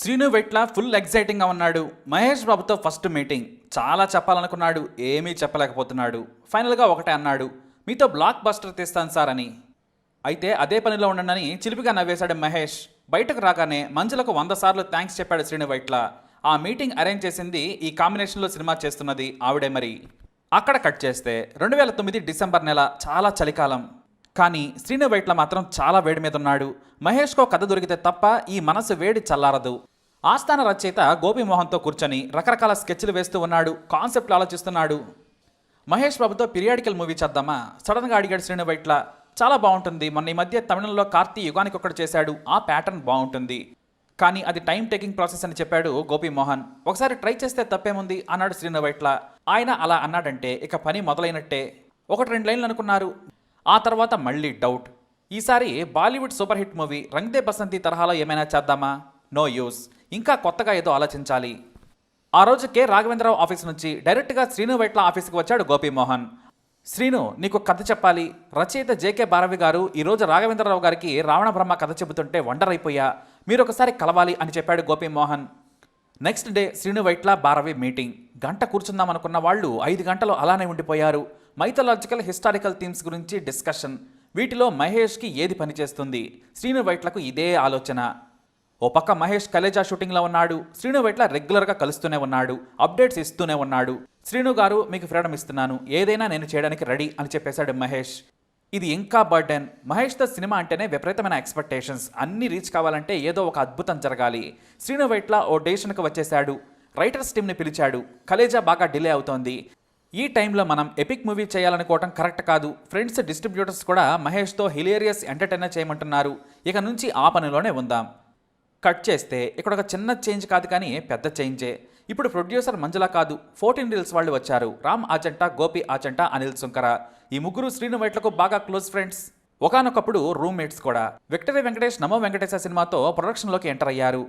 Srinu వెట్ల full ఎగ్జైటింగ్గా ఉన్నాడు. మహేష్ బాబుతో first meeting. చాలా చెప్పాలనుకున్నాడు ఏమీ చెప్పలేకపోతున్నాడు. ఫైనల్గా ఒకటే అన్నాడు మీతో బ్లాక్ బస్టర్ తీస్తాను సార్ అని. అయితే అదే పనిలో ఉండనని చిలిపిగా నవ్వేశాడు మహేష్. బయటకు రాగానే మంజులకు వంద సార్లు థ్యాంక్స్ చెప్పాడు శ్రీను వైట్ల. ఆ మీటింగ్ అరేంజ్ చేసింది ఈ కాంబినేషన్లో సినిమా చేస్తున్నది ఆవిడే మరి. అక్కడ కట్ చేస్తే రెండు వేల తొమ్మిది డిసెంబర్ నెల చాలా చలికాలం. కానీ శ్రీను వైట్ల మాత్రం చాలా వేడి మీద ఉన్నాడు. మహేష్కో కథ దొరికితే తప్ప ఈ మనసు వేడి చల్లారదు. ఆస్థాన రచయిత గోపిమోహన్తో కూర్చొని రకరకాల స్కెచ్లు వేస్తూ ఉన్నాడు కాన్సెప్ట్లు ఆలోచిస్తున్నాడు. మహేష్ బాబుతో పిరియాడికల్ మూవీ చేద్దామా? సడన్గా అడిగాడు శ్రీను వైట్ల చాలా బాగుంటుంది. మొన్న ఈ మధ్య తమిళంలో కార్తీ యుగానికి ఒకటి చేశాడు. ఆ ప్యాటర్న్ బాగుంటుంది. కానీ అది టైం టేకింగ్ ప్రాసెస్ అని చెప్పాడు గోపీమోహన్ ఒకసారి ట్రై చేస్తే తప్పేముంది? అన్నాడు శ్రీను వైట్ల ఆయన అలా అన్నాడంటే ఇక పని మొదలైనట్టే. ఒకటి రెండు లైన్లు అనుకున్నారు. ఆ తర్వాత మళ్ళీ డౌట్ ఈసారి Bollywood super hit movie Rang De Basanti తరహాలో ఏమైనా చేద్దామా? నో యూస్ ఇంకా కొత్తగా ఏదో ఆలోచించాలి. ఆ రోజు కె రాఘవేంద్రరావు ఆఫీస్ నుంచి డైరెక్ట్గా శ్రీను వైట్ల ఆఫీస్కి వచ్చాడు గోపీమోహన్. శ్రీను నీకు కథ చెప్పాలి. రచయిత జేకే భారవి గారు ఈరోజు రాఘవేంద్రరావు గారికి రావణ బ్రహ్మ కథ చెబుతుంటే వండర్ అయిపోయా మీరు ఒకసారి కలవాలి అని చెప్పాడు Gopimohan. Next day Sreenu Vaitla Bharavi meeting. గంట కూర్చుందాం అనుకున్న వాళ్ళు ఐదు గంటలు అలానే ఉండిపోయారు. మైథలాజికల్ హిస్టారికల్ థీమ్స్ గురించి డిస్కషన్ వీటిలో మహేష్కి ఏది పనిచేస్తుంది? శ్రీను వైట్లకు ఇదే ఆలోచన. ఓ పక్క మహేష్ కలేజా షూటింగ్లో ఉన్నాడు. శ్రీను వైట్ల రెగ్యులర్గా కలుస్తూనే ఉన్నాడు. అప్డేట్స్ ఇస్తూనే ఉన్నాడు. శ్రీను గారు మీకు ఫ్రీడమ్ ఇస్తున్నాను. ఏదైనా నేను చేయడానికి రెడీ అని చెప్పేశాడు మహేష్. ఇది ఇంకా బర్డెన్ మహేష్తో సినిమా అంటేనే విపరీతమైన ఎక్స్పెక్టేషన్స్ అన్ని రీచ్ కావాలంటే ఏదో ఒక అద్భుతం జరగాలి. శ్రీను వైట్ల ఓ డేషన్కు వచ్చేశాడు. రైటర్స్ టీంని పిలిచాడు. కలేజా బాగా డిలే అవుతోంది. ఈ టైంలో మనం ఎపిక్ మూవీ చేయాలనుకోవటం కరెక్ట్ కాదు. ఫ్రెండ్స్ డిస్ట్రిబ్యూటర్స్ కూడా మహేష్తో హిలేరియస్ ఎంటర్టైనర్ చేయమంటున్నారు. ఇక నుంచి ఆ పనిలోనే ఉందాం. కట్ చేస్తే ఇక్కడ ఒక చిన్న చేంజ్ కాదు కానీ పెద్ద చేంజే. ఇప్పుడు ప్రొడ్యూసర్ మంజుల కాదు ఫోర్టీన్ రీల్స్ వాళ్ళు వచ్చారు. రామ్ ఆచంట గోపి ఆచంట అనిల్ సుంకర ఈ ముగ్గురు శ్రీను వైట్లకు బాగా క్లోజ్ ఫ్రెండ్స్. ఒకానొకప్పుడు రూమ్మేట్స్ కూడా. విక్టరీ వెంకటేష్ నమో వెంకటేశ సినిమాతో ప్రొడక్షన్లోకి ఎంటర్ అయ్యారు.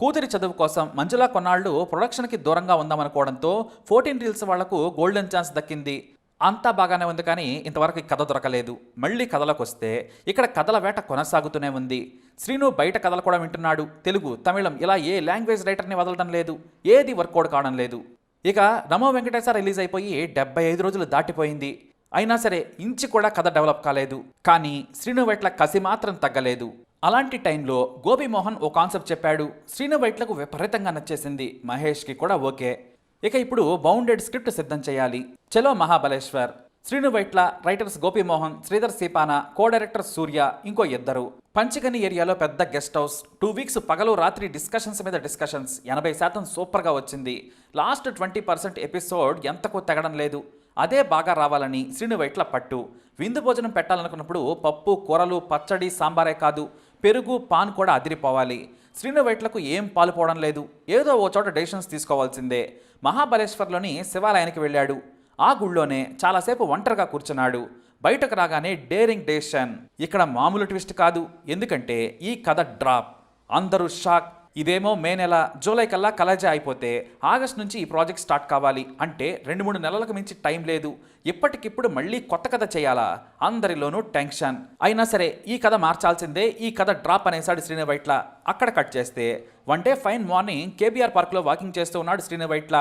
కూతురి చదువు కోసం మంజులా కొన్నాళ్ళు ప్రొడక్షన్కి దూరంగా ఉందామనుకోవడంతో ఫోర్టీన్ రీల్స్ వాళ్ళకు గోల్డెన్ ఛాన్స్ దక్కింది. అంతా బాగానే ఉంది కానీ ఇంతవరకు ఈ కథ దొరకలేదు. మళ్ళీ కథలకు వస్తే ఇక్కడ కథల వేట కొనసాగుతూనే ఉంది. శ్రీను బయట కథలు కూడా వింటున్నాడు. తెలుగు తమిళం ఇలా ఏ లాంగ్వేజ్ రైటర్ని వదలడం లేదు. ఏది వర్కౌట్ కావడం లేదు. ఇక నమో వెంకటేశ్వర రిలీజ్ అయిపోయి డెబ్బై ఐదు రోజులు దాటిపోయింది. అయినా సరే ఇంచి కూడా కథ డెవలప్ కాలేదు. కానీ శ్రీను వైట్ల కసి మాత్రం తగ్గలేదు. అలాంటి టైంలో గోపిమోహన్ ఓ కాన్సెప్ట్ చెప్పాడు. శ్రీను వైట్లకు విపరీతంగా నచ్చేసింది. మహేష్కి కూడా ఓకే. ఇక ఇప్పుడు బౌండెడ్ స్క్రిప్ట్ సిద్ధం చేయాలి. చలో Mahabaleshwar Sreenu Vaitla writers Gopimohan Sridhar Seepana co director Surya ఇంకో ఇద్దరు. పంచగని ఏరియాలో పెద్ద గెస్ట్ హౌస్. టూ వీక్స్ పగలు రాత్రి డిస్కషన్స్ మీద డిస్కషన్స్. ఎనభై శాతం సూపర్గా వచ్చింది. లాస్ట్ ట్వంటీ పర్సెంట్ ఎపిసోడ్ ఎంతకు తెగడం లేదు. అదే బాగా రావాలని శ్రీను వైట్ల పట్టు. విందు భోజనం పెట్టాలనుకున్నప్పుడు పప్పు కూరలు పచ్చడి సాంబారే కాదు. పెరుగు పాన్ కూడా అదిరిపోవాలి. శ్రీను వైట్లకు ఏం పాలుపోవడం లేదు. ఏదో ఓ చోట డెసిషన్స్ తీసుకోవాల్సిందే. మహాబలేశ్వర్లోని శివాలయానికి వెళ్ళాడు. ఆ గుళ్ళోనే చాలాసేపు ఒంటరిగా కూర్చున్నాడు. బయటకు రాగానే డేరింగ్ డెసిషన్. ఇక్కడ మామూలు ట్విస్ట్ కాదు. ఎందుకంటే ఈ కథ డ్రాప్. అందరూ షాక్. ఇదేమో మే నెల జూలై కల్లా కలజా అయిపోతే ఆగస్ట్ నుంచి ఈ ప్రాజెక్ట్ స్టార్ట్ కావాలి అంటే రెండు మూడు నెలలకు మించి టైం లేదు. ఇప్పటికిప్పుడు మళ్ళీ కొత్త కథ చేయాలా? అందరిలోనూ టెన్షన్. అయినా సరే ఈ కథ మార్చాల్సిందే ఈ కథ డ్రాప్ అనేసాడు శ్రీను వైట్ల అక్కడ కట్ చేస్తే one day fine morning KBR పార్క్లో వాకింగ్ చేస్తూ ఉన్నాడు శ్రీను వైట్ల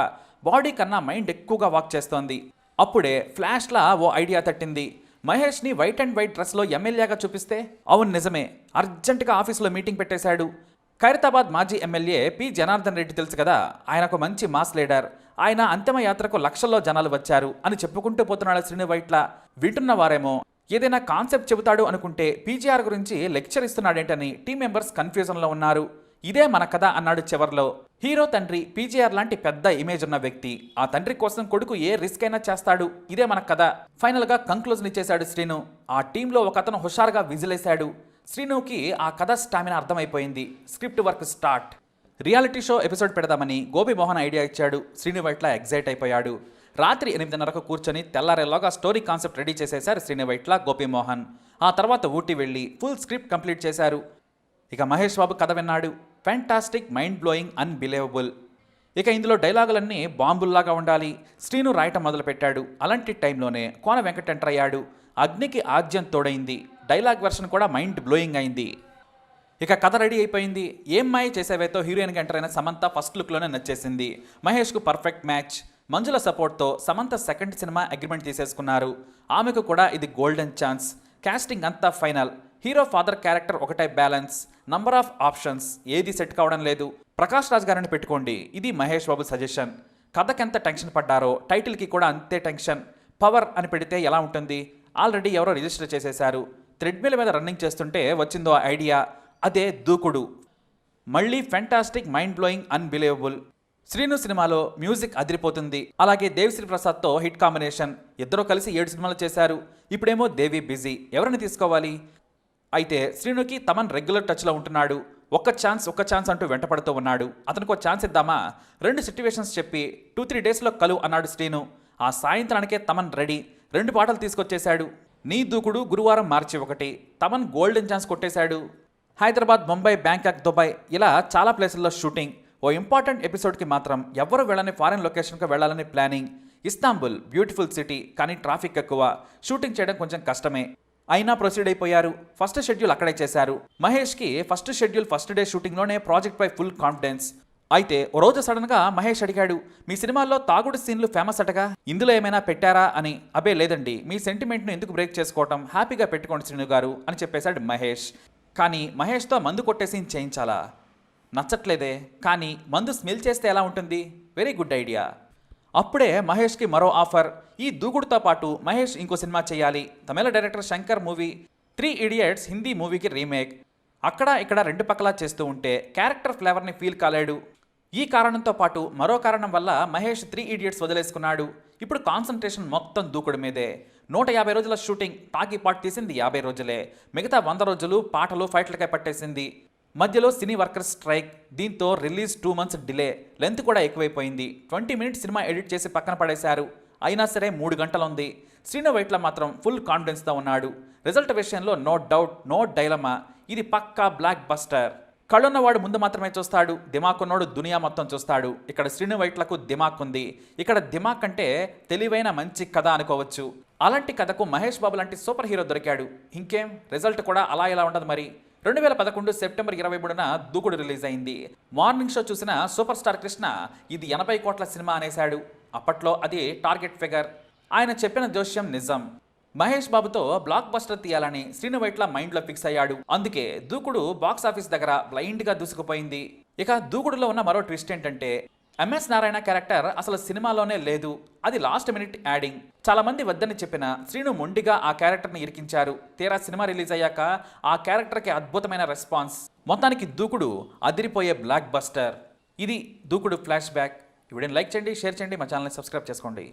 బాడీ కన్నా మైండ్ ఎక్కువగా వాక్ చేస్తోంది. అప్పుడే ఫ్లాష్లా ఓ ఐడియా తట్టింది. మహేష్ని వైట్ అండ్ వైట్ డ్రెస్లో ఎమ్మెల్యేగా చూపిస్తే? అవును నిజమే. అర్జెంటుగా ఆఫీస్లో మీటింగ్ పెట్టేశాడు. ఖైరతాబాద్ మాజీ ఎమ్మెల్యే పి. జనార్దన్ రెడ్డి తెలుసు కదా ఆయన ఒక మంచి మాస్ లీడర్. ఆయన అంతిమయాత్రకు లక్షల్లో జనాలు వచ్చారు అని చెప్పుకుంటూ పోతున్నాడు శ్రీను వైట్ల వింటున్న వారేమో ఏదైనా కాన్సెప్ట్ చెబుతాడు అనుకుంటే పీజీఆర్ గురించి లెక్చర్ ఇస్తున్నాడేంటని టీం మెంబర్స్ కన్ఫ్యూజన్లో ఉన్నారు. ఇదే మన కథ అన్నాడు చివర్లో. హీరో తండ్రి పీజీఆర్ లాంటి పెద్ద ఇమేజ్ ఉన్న వ్యక్తి. ఆ తండ్రి కోసం కొడుకు ఏ రిస్క్ అయినా చేస్తాడు. ఇదే మన కథ. ఫైనల్గా కంక్లూజన్ ఇచ్చేశాడు శ్రీను. ఆ టీంలో ఒక అతను హుషారుగా విజిలేశాడు. శ్రీనుకి ఆ కథ స్టామినా అర్థమైపోయింది. Script work start. Reality show episode పెడదామని గోపి మోహన్ ఐడియా ఇచ్చాడు. శ్రీను వైట్ల ఎగ్జైట్ అయిపోయాడు. రాత్రి ఎనిమిదిన్నరకు కూర్చొని తెల్లారేలోగా స్టోరీ కాన్సెప్ట్ రెడీ చేసేశారు శ్రీను వైట్ల గోపిమోహన్ ఆ తర్వాత ఊటీ వెళ్ళి ఫుల్ స్క్రిప్ట్ కంప్లీట్ చేశారు. ఇక మహేష్ బాబు కథ విన్నాడు. ఫ్యాంటాస్టిక్ మైండ్ బ్లోయింగ్ అన్బిలీవబుల్ ఇక ఇందులో డైలాగులన్నీ బాంబుల్లాగా ఉండాలి. శ్రీను రాయటం మొదలుపెట్టాడు. అలాంటి టైంలోనే కోన వెంకటెంటర్ అయ్యాడు. అగ్నికి ఆజ్యం తోడైంది. డైలాగ్ వెర్షన్ కూడా మైండ్ బ్లోయింగ్ అయింది. ఇక కథ రెడీ అయిపోయింది. ఏం మాయ చేసేవేతో హీరోయిన్గా ఎంటర్ అయిన సమంత ఫస్ట్ లుక్లోనే నచ్చేసింది. మహేష్కు పర్ఫెక్ట్ మ్యాచ్ మంజుల సపోర్ట్తో సమంత సెకండ్ సినిమా అగ్రిమెంట్ తీసేసుకున్నారు ఆమెకు కూడా ఇది గోల్డెన్ ఛాన్స్ కాస్టింగ్ అంతా ఫైనల్ హీరో ఫాదర్ క్యారెక్టర్ ఒకటే బ్యాలెన్స్ నంబర్ ఆఫ్ ఆప్షన్స్ ఏది సెట్ కావడం లేదు. ప్రకాష్ రాజ్ గారిని పెట్టుకోండి. ఇది మహేష్ బాబు సజెషన్ కథకెంత టెన్షన్ పడ్డారో టైటిల్కి కూడా అంతే టెన్షన్ పవర్ అని పెడితే ఎలా ఉంటుంది? ఆల్రెడీ ఎవరో రిజిస్టర్ చేసేశారు. థ్రెడ్మిల్ మీద రన్నింగ్ చేస్తుంటే వచ్చిందో ఐడియా అదే దూకుడు. మళ్ళీ fantastic mind blowing unbelievable Sreenu సినిమాలో మ్యూజిక్ అదిరిపోతుంది. అలాగే దేవిశ్రీ ప్రసాద్తో హిట్ కాంబినేషన్ ఇద్దరూ కలిసి ఏడు సినిమాలు చేశారు. ఇప్పుడేమో దేవి బిజీ ఎవరిని తీసుకోవాలి? అయితే శ్రీనుకి తమన్ రెగ్యులర్ టచ్లో ఉంటున్నాడు. ఒక్క ఛాన్స్ ఒక్క ఛాన్స్ అంటూ వెంటపడుతూ ఉన్నాడు. అతనికి ఒక ఛాన్స్ ఇద్దామా? రెండు సిట్యువేషన్స్ చెప్పి టూ త్రీ డేస్లో కలు అన్నాడు శ్రీను. ఆ సాయంత్రానికే తమన్ రెడీ రెండు పాటలు తీసుకొచ్చేశాడు. నీ దూకుడు గురువారం మార్చి ఒకటి. తమన్ గోల్డెన్ ఛాన్స్ కొట్టేశాడు. హైదరాబాద్ ముంబై బ్యాంకాక్ దుబాయ్ ఇలా చాలా ప్లేసుల్లో షూటింగ్. ఓ ఇంపార్టెంట్ ఎపిసోడ్కి మాత్రం ఎవరు వెళ్ళని ఫారెన్ లొకేషన్కి వెళ్ళాలని ప్లానింగ్. ఇస్తాంబుల్ బ్యూటిఫుల్ సిటీ కానీ ట్రాఫిక్ ఎక్కువ. షూటింగ్ చేయడం కొంచెం కష్టమే. అయినా ప్రొసీడ్ అయిపోయారు. ఫస్ట్ షెడ్యూల్ అక్కడే చేశారు. మహేష్కి ఫస్ట్ షెడ్యూల్ ఫస్ట్ డే షూటింగ్లోనే ప్రాజెక్ట్పై ఫుల్ కాన్ఫిడెన్స్. అయితే ఓ రోజు సడన్గా మహేష్ అడిగాడు మీ సినిమాల్లో తాగుడు సీన్లు ఫేమస్ అటగా? ఇందులో ఏమైనా పెట్టారా? అని. అబే లేదండి. మీ సెంటిమెంట్ను ఎందుకు బ్రేక్ చేసుకోవటం? హ్యాపీగా పెట్టుకోండి శ్రీను గారు అని చెప్పేశాడు మహేష్. కానీ మహేష్తో మందు కొట్టే సీన్ చేయించాలా? నచ్చట్లేదే. కానీ మందు స్మెల్ చేస్తే ఎలా ఉంటుంది? Very good idea. అప్పుడే మహేష్కి మరో ఆఫర్. ఈ దూకుడుతో పాటు మహేష్ ఇంకో సినిమా చేయాలి. Tamil director Shankar movie three idiots Hindi మూవీకి రీమేక్. అక్కడ ఇక్కడ రెండు పక్కలా చేస్తూ ఉంటే క్యారెక్టర్ ఫ్లేవర్ని ఫీల్ కాలేడు. ఈ కారణంతో పాటు మరో కారణం వల్ల మహేష్ త్రీ ఇడియట్స్ వదిలేసుకున్నాడు. ఇప్పుడు కాన్సన్ట్రేషన్ మొత్తం దూకుడు మీదే. నూట యాభై రోజుల షూటింగ్ టాకీ పాటు తీసింది యాభై రోజులే. మిగతా వంద రోజులు పాటలు ఫైట్లకై పట్టేసింది. మధ్యలో సినీ వర్కర్స్ స్ట్రైక్. దీంతో release two months delay. Length కూడా ఎక్కువైపోయింది. ట్వంటీ మినిట్స్ సినిమా ఎడిట్ చేసి పక్కన పడేశారు. అయినా సరే మూడు గంటలు ఉంది శ్రీను వైట్ల మాత్రం ఫుల్ కాన్ఫిడెన్స్తో ఉన్నాడు. రిజల్ట్ విషయంలో నో డౌట్ నో డైలమా. ఇది పక్కా బ్లాక్ బస్టర్. కళ్ళున్నవాడు ముందు మాత్రమే చూస్తాడు దిమాకున్నోడు దునియా మొత్తం చూస్తాడు. ఇక్కడ శ్రీను వైట్లకు దిమాక్ ఉంది. ఇక్కడ దిమాక్ అంటే తెలివైన మంచి కథ అనుకోవచ్చు. అలాంటి కథకు మహేష్ బాబు లాంటి సూపర్ హీరో దొరికాడు. ఇంకేం? రిజల్ట్ కూడా అలా ఇలా ఉండదు మరి. రెండు వేల పదకొండు సెప్టెంబర్ ఇరవై మూడున దూకుడు రిలీజ్ అయింది. మార్నింగ్ షో చూసిన సూపర్ స్టార్ కృష్ణ ఇది ఎనభై కోట్ల సినిమా అనేశాడు. అప్పట్లో అది టార్గెట్ ఫిగర్. ఆయన చెప్పిన జోష్యం నిజం. మహేష్ బాబుతో బ్లాక్ బస్టర్ తీయాలని శ్రీను వైట్ల మైండ్లో ఫిక్స్ అయ్యాడు. అందుకే దూకుడు బాక్స్ ఆఫీస్ దగ్గర బ్లైండ్గా దూసుకుపోయింది. ఇక దూకుడులో ఉన్న మరో ట్విస్ట్ ఏంటంటే ఎంఎస్ నారాయణ క్యారెక్టర్ అసలు సినిమాలోనే లేదు. అది లాస్ట్ మినిట్ యాడింగ్. చాలామంది వద్దని చెప్పిన శ్రీను మొండిగా ఆ క్యారెక్టర్ని ఇరికించారు. తీరా సినిమా రిలీజ్ అయ్యాక ఆ క్యారెక్టర్కి అద్భుతమైన రెస్పాన్స్. మొత్తానికి దూకుడు అదిరిపోయే బ్లాక్ బస్టర్. ఇది దూకుడు ఫ్లాష్ బ్యాక్. ఈ వీడియోని లైక్ చేయండి షేర్ చేయండి మా ఛానల్ని సబ్స్క్రైబ్ చేసుకోండి.